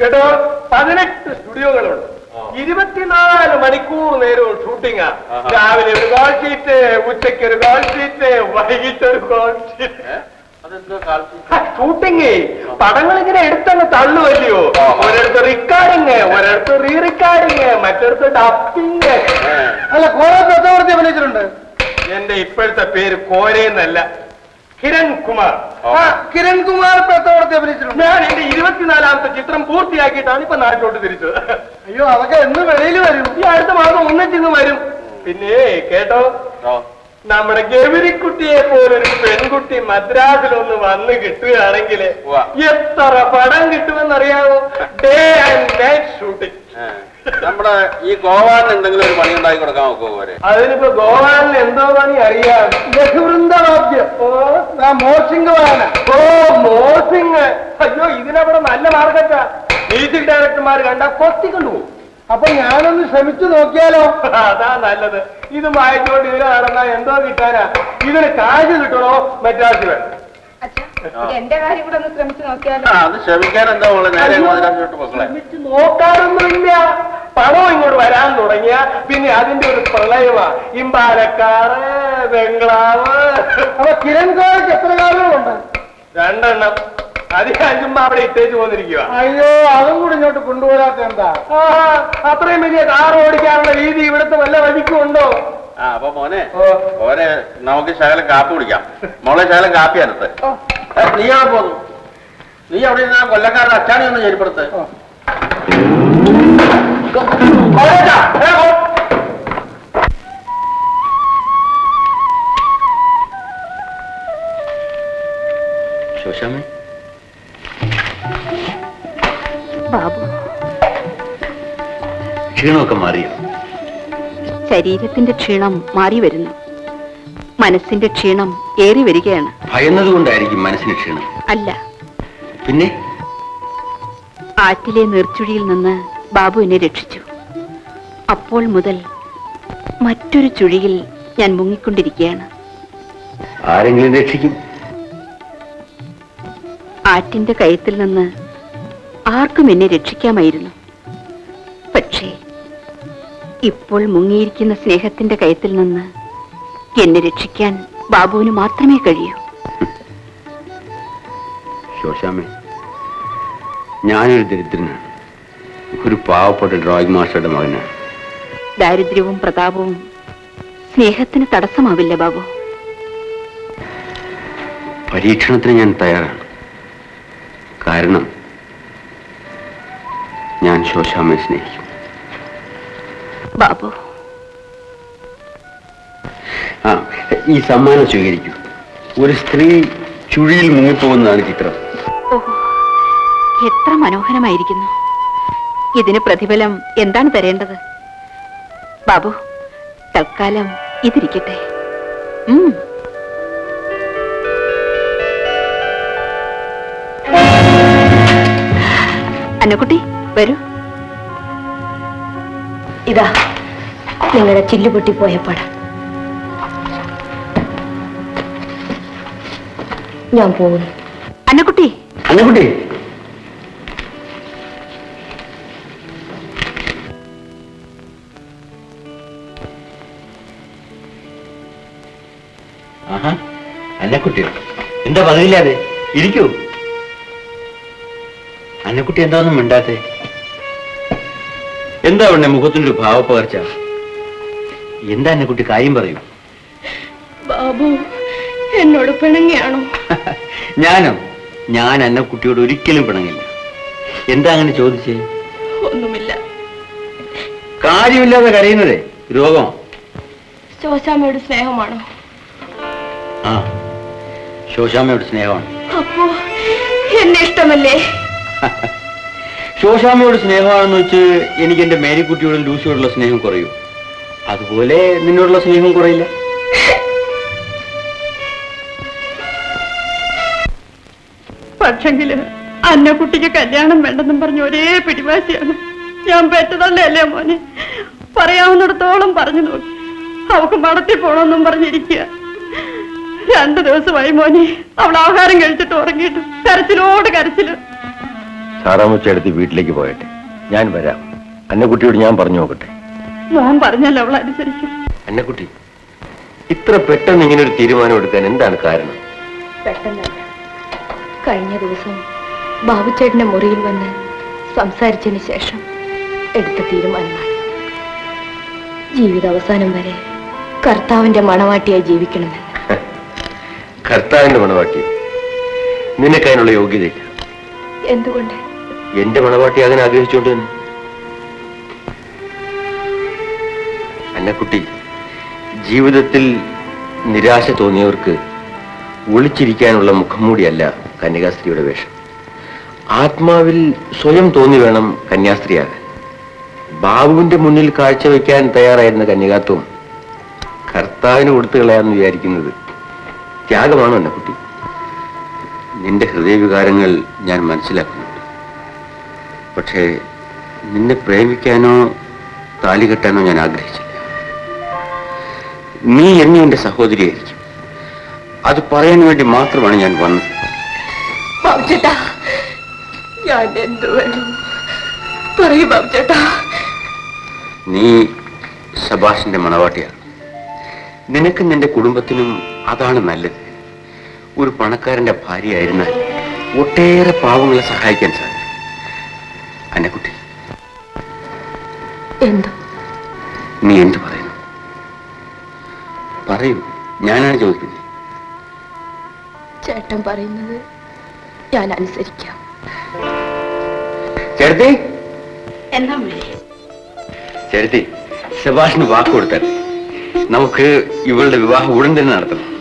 കേട്ടോ? പതിനെട്ട് സ്റ്റുഡിയോകളുണ്ട്. ഇരുപത്തിനാല് മണിക്കൂർ നേരവും ഷൂട്ടിംഗ്. രാവിലെ ഒരു കാൾ ഷീറ്റ് ഉച്ചയ്ക്ക് ഒരു കാൾ ഷീറ്റ് വൈകിട്ട് ഒരു കോൾ ഷീറ്റ് ഷൂട്ടിംഗ് ഷൂട്ടിങ് പടങ്ങൾ ഇങ്ങനെ എടുത്തങ്ങ് തള്ളുവല്ലയോ. ഒരിടത്ത് റിക്കാർഡിങ് ഒരിടത്ത് റീ റിക്കാർഡിങ് മറ്റൊരിടത്ത് ഡപ്പിങ് അല്ല കോരെ പ്രസവർത്തി അഭിനയിച്ചിട്ടുണ്ട്. എന്റെ ഇപ്പോഴത്തെ പേര് കോരേന്നല്ല. കിരൺ കുമാർ ആ, കിരൺ കുമാർ പ്രസവർത്തി അഭിനയിച്ചിട്ടുണ്ട്. ഞാൻ എന്റെ ഇരുപത്തിനാലാമത്തെ ചിത്രം പൂർത്തിയാക്കിയിട്ടാണ് ഇപ്പൊ നാട്ടിലോട്ട് തിരിച്ചത്. അയ്യോ അതൊക്കെ എന്ന് വെളിയിൽ വരും. ഈ അടുത്ത മാസം ഒന്നിച്ചിന്ന് വരും. പിന്നെ കേട്ടോ? നമ്മുടെ ഗൗരിക്കുട്ടിയെ പോലൊരു പെൺകുട്ടി മദ്രാസിൽ ഒന്ന് വന്ന് കിട്ടുകയാണെങ്കിൽ എത്ര പടം കിട്ടുമെന്നറിയാമോ ഡേ ആൻഡ് നൈറ്റ് ഷൂട്ടിംഗ് നമ്മുടെ ഈ ഗോവാനിൽ എന്തെങ്കിലും ഒരു പണി ഉണ്ടാക്കി കൊടുക്കാൻ നോക്കുക പോരെ അതിനിപ്പോ ഗോവാനിൽ എന്തോ പണി അറിയാം. ലഘുവൃന്ദവാദ്യം. ഓ മോർച്ചിങ് ഓ മോർസിംഗ് അയ്യോ ഇതിനവിടെ നല്ല മാർക്കറ്റാ മ്യൂസിക് ഡയറക്ടർമാർ കണ്ട കൊത്തിക്കൊണ്ടു പോകും അപ്പൊ ഞാനൊന്ന് ശ്രമിച്ചു നോക്കിയാലോ? അതാ നല്ലത്. ഇത് വായിച്ചുകൊണ്ട് ഇതിനെ നടന്നാ എന്തോ കിട്ടാനാ. ഇതിന് കാശ് കിട്ടണോ? മറ്റാശി വേണം. എന്റെ കാര്യം കൂടെ ഒന്ന് ശ്രമിച്ചു നോക്കിയാലോ? അത് ശ്രമിക്കാൻ എന്താ ഉള്ളത്? നേരെ മദ്രാസിലോട്ട് മക്കളെ. ശ്രമിച്ചു നോക്കാനൊന്നുമില്ല ഇങ്ങോട്ട് വരാൻ തുടങ്ങിയ പിന്നെ അതിന്റെ ഒരു പ്രളയമാ. ഇമ്പാലക്കാറ് ബംഗ്ലാവ്. അപ്പൊ കിരൺ എത്ര കാലമുണ്ട് രണ്ടെണ്ണം. അത് അഞ്ചുമ്പോ അവിടെ ഇട്ടേച്ച് പോന്നിരിക്കുക അയ്യോ അതും കൂടി ഇങ്ങോട്ട് കൊണ്ടുവരാത്ത എന്താ? അത്രയും വലിയ കാർ ഓടിക്കാനുള്ള രീതി ഇവിടുത്തെ വല്ല വഴിക്കും ഉണ്ടോ? ആ അപ്പൊ മോനെ. മോനെ നമുക്ക് ശകലം കാപ്പി കുടിക്കാം. മോളെ ശകലം കാപ്പി അനത്ത് നീ അവിടെ പോന്നു? നീ അവിടെ കൊല്ലക്കാരുടെ അച്ചാണി ഒന്ന് പോ. ശോശാമേ ബാബു. ക്ഷീണമൊക്കെ മാറിയോ ശരീരത്തിന്റെ ക്ഷീണം മാറി വരുന്നു. മനസ്സിന്റെ ക്ഷീണം ഏറി വരികയാണ്. ഭയന്നതുകൊണ്ടായിരിക്കും മനസ്സിന് ക്ഷീണം. അല്ല. പിന്നെ? ആറ്റിലെ നീർച്ചുഴിയിൽ നിന്ന് ബാബു എന്നെ രക്ഷിച്ചു. അപ്പോൾ മുതൽ മറ്റൊരു ചുഴിയിൽ ഞാൻ മുങ്ങിക്കൊണ്ടിരിക്കുകയാണ്. ആരെങ്കിലും രക്ഷിക്കും. ആറ്റിന്റെ കയത്തിൽ നിന്ന് ആർക്കും എന്നെ രക്ഷിക്കാമായിരുന്നു. പക്ഷേ ഇപ്പോൾ മുങ്ങിയിരിക്കുന്ന സ്നേഹത്തിന്റെ കയത്തിൽ നിന്ന് എന്നെ രക്ഷിക്കാൻ ബാബുവിന് മാത്രമേ കഴിയൂ. ശോശാമേ ഞാനൊരു ദരിദ്രനാണ്. ഒരു പാവപ്പെട്ട ഡ്രോയിങ് മാസ്റ്ററുടെ മകനാണ് ദാരിദ്ര്യവും പ്രതാപവും സ്നേഹത്തിന് തടസ്സമാവില്ല ബാബു. പരീക്ഷണത്തിന് ഞാൻ തയ്യാറാണ്. കാരണം ഞാൻ ശോശാമ്മയെ സ്നേഹിക്കും. ബാബു. ആ ഈ സമ്മാനം സ്വീകരിക്കൂ. ഒരു സ്ത്രീ ചുഴിയിൽ മുങ്ങിപ്പോകുന്നതാണ് ചിത്രം. എത്ര മനോഹരമായിരിക്കുന്നു. ഇതിന് പ്രതിഫലം എന്താണ് തരേണ്ടത്? ബാബു തൽക്കാലം ഇതിരിക്കട്ടെ. ഉം. അന്നക്കുട്ടി വരൂ. ഇതാ നിങ്ങളുടെ ചില്ലു പൊട്ടിപ്പോയ പടം. ഞാൻ പോകുന്നു. അന്നക്കുട്ടി. അന്നക്കുട്ടി ആഹാ അന്നക്കുട്ടിയോ എന്താ പതിവില്ലാതെ ഇരിക്കൂ. അന്നക്കുട്ടി എന്താന്നും മിണ്ടാത്തെ? എന്താ ഉണ്ണെ മുഖത്തിനൊരു ഭാവപ്പകർച്ച? എന്താ അന്നക്കുട്ടി കാര്യം പറയൂ? ബാബു എന്നോട് പിണങ്ങിയാണോ? ഞാനോ? ഞാൻ അന്നക്കുട്ടിയോട് ഒരിക്കലും പിണങ്ങില്ല. എന്താ അങ്ങനെ ചോദിച്ചേ? ഒന്നുമില്ല. കാര്യമില്ലാതെ കരയുന്നതേ? രോഗം? ശോശാമ്മയുടെ സ്നേഹമാണോ? ആ. ശോശാമ്മയോട് സ്നേഹമാണ്. അപ്പോ എന്നെ ഇഷ്ടമല്ലേ? ശോശാമ്മയോട് സ്നേഹമാണെന്ന് വെച്ച് എനിക്ക് എന്റെ മേരിക്കുട്ടിയോടും ലൂസിയോടുള്ള സ്നേഹം കുറയൂ. അതുപോലെ നിന്നോടുള്ള സ്നേഹം കുറയില്ല. പക്ഷെങ്കിൽ അന്നക്കുട്ടിക്ക് കല്യാണം വേണ്ടെന്നും പറഞ്ഞ ഒരേ പിടിവാശിയാണ്. ഞാൻ പെറ്റതല്ലേ മോനെ? പറയാവുന്നിടത്തോളം പറഞ്ഞു നോക്കി. അവക്ക് മടത്തിൽ പോണമെന്നും പറഞ്ഞിരിക്കുക. രണ്ടു ദിവസമായി മോനെ. അവൾ ആഹാരം കഴിച്ചിട്ട് ഉറങ്ങിയിട്ട് കരച്ചിലോട് കരച്ചിൽ. സാറാമ്മച്ചെടുത്ത് വീട്ടിലേക്ക് പോയട്ടെ. ഞാൻ വരാം. അന്നക്കുട്ടിയോട് ഞാൻ പറഞ്ഞു നോക്കട്ടെ. ഞാൻ പറഞ്ഞല്ലോ അവൾ അനുസരിക്കും അന്നക്കുട്ടി ഇത്ര പെട്ടെന്ന് ഇങ്ങനെ ഒരു തീരുമാനം എടുക്കാൻ എന്താണ് കാരണം? പെട്ടെന്നല്ല. കഴിഞ്ഞ ദിവസം ബാബുച്ചേട്ടന്റെ മുറിയിൽ വന്ന് സംസാരിച്ചതിന് ശേഷം എടുത്ത തീരുമാനമാണ് ജീവിതാവസാനം വരെ കർത്താവിന്റെ മണവാട്ടിയായി ജീവിക്കണമെന്ന്. കർത്താവിന്റെ മണവാട്ടി നിനക്കതിനുള്ള യോഗ്യതയില്ല. എന്തുകൊണ്ട്? എന്റെ മണവാട്ടി അതിനെ ആഗ്രഹിച്ചുകൊണ്ട് തന്നെ. അന്നക്കുട്ടി ജീവിതത്തിൽ നിരാശ തോന്നിയവർക്ക് ഒളിച്ചിരിക്കാനുള്ള മുഖം മൂടിയല്ല കന്യകാസ്ത്രീയുടെ വേഷം. ആത്മാവിൽ സ്വയം തോന്നി വേണം കന്യാസ്ത്രീയാകാൻ. ബാബുവിന്റെ മുന്നിൽ കാഴ്ചവെക്കാൻ തയ്യാറായിരുന്ന കന്യകാത്വം കർത്താവിന് കൊടുത്തു കളയാന്ന് വിചാരിക്കുന്നത് ത്യാഗമാണോ കുട്ടി. നിന്റെ ഹൃദയവികാരങ്ങൾ ഞാൻ മനസ്സിലാക്കുന്നുണ്ട്. പക്ഷേ നിന്നെ പ്രേമിക്കാനോ താലി കെട്ടാനോ ഞാൻ ആഗ്രഹിച്ചില്ല. നീ എന്നെ എന്റെ സഹോദരിയായിരിക്കും. അത് പറയാൻ വേണ്ടി മാത്രമാണ് ഞാൻ വന്നത്. ബാബുച്ചേട്ടാ ഞാൻ എന്തു വേണം? പറയൂ ബാബുച്ചേട്ടാ നീ സബാഷിന്റെ മണവാട്ടിയാണ്. നിനക്ക് നിന്റെ കുടുംബത്തിനും അതാണ് നല്ലത്. ഒരു പണക്കാരന്റെ ഭാര്യയായിരുന്നാൽ ഒട്ടേറെ പാവങ്ങളെ സഹായിക്കാൻ സാധിക്കും അന്നക്കുട്ടി എന്തോ? നീ എന്ത് പറയുന്നു? പറയൂ ഞാനാണ് ചോദിക്കുന്നത്. ചേട്ടൻ പറയുന്നത് ഞാൻ അനുസരിക്കാം. ചേർത്തി എന്നാ ചേർത്തി സെബാഷിന് വാക്ക് കൊടുത്താൽ നമുക്ക് ഇവളുടെ വിവാഹം ഉടൻ തന്നെ നടത്തണം.